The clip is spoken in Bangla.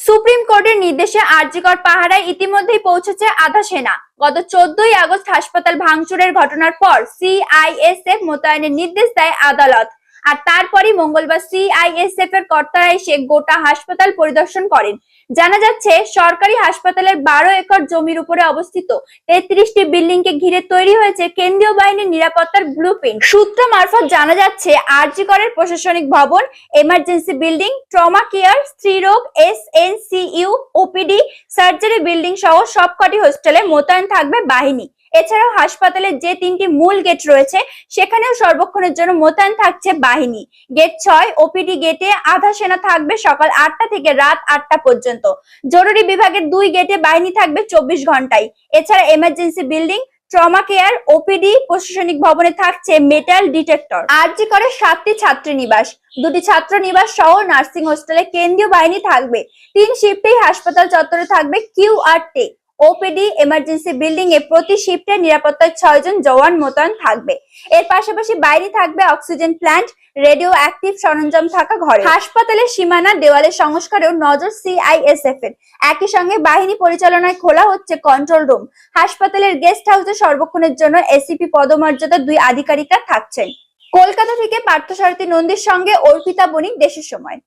সুপ্রিম কোর্টের নির্দেশে আরজিকর পাহারায় ইতিমধ্যেই পৌঁছেছে আধা সেনা। গত চোদ্দই আগস্ট হাসপাতাল ভাঙচুরের ঘটনার পর সিআইএসএফ মোতায়েনের নির্দেশ দেয় আদালত। আর তারপরই মঙ্গলবার সিআইএসএফ এর কর্তারা এসে গোটা হাসপাতাল পরিদর্শন করেন। জানা যাচ্ছে, সরকারি হাসপাতালের বারো একর জমির উপরে অবস্থিত তেত্রিশটি বিল্ডিং কে ঘিরে তৈরি হয়েছে কেন্দ্রীয় বাহিনীর নিরাপত্তার ব্লুপ্রিন্ট সূত্র মারফত জানা যাচ্ছে আরজি করের প্রশাসনিক ভবন emergency building trauma care স্ত্রীরোগ S N C U OPD surgery building সহ সবকটি হোস্টেলে মোতায়েন থাকবে বাহিনী। এছাড়াও হাসপাতালের যে তিনটি মূল গেট রয়েছে, সেখানেও সর্বক্ষণের জন্য মোতায়েন থাকছে বাহিনী। গেট ছয়, ওপিডি গেটে আধা সেনা থাকবে সকাল আটটা থেকে রাত আটটা পর্যন্ত। জরুরি বিভাগের দুই গেটে বাহিনী থাকবে চব্বিশ ঘন্টায় এছাড়া emergency building, trauma care, OPD, প্রশাসনিক ভবনে থাকছে মেটাল ডিটেক্টর। আরজি করে সাতটি ছাত্রী নিবাস। দুটি ছাত্র নিবাস সহ নার্সিং হোস্টেলে কেন্দ্রীয় বাহিনী থাকবে। তিন শিফটেই হাসপাতাল চত্বরে থাকবে Q R T. OPD emergency building এ প্রতি শিফটে নিরাপত্তায় ছয় জন জওয়ান মোতায়েন থাকবে। এর পাশাপাশি বাইরে থাকবে অক্সিজেন প্ল্যান্ট রেডিও অ্যাক্টিভ সরঞ্জাম থাকা ঘরে। হাসপাতালের সীমানা দেওয়ালের সংস্কারেও নজর সিআইএসএফ এর একই সঙ্গে বাহিনী পরিচালনায় খোলা হচ্ছে কন্ট্রোল রুম হাসপাতালের গেস্ট হাউসে সর্বক্ষণের জন্য এসিপি পদমর্যাদার দুই আধিকারিকরা থাকছেন। কলকাতা থেকে পার্থসারথী নন্দীর সঙ্গে অর্পিতা বণিক, দেশের সময়।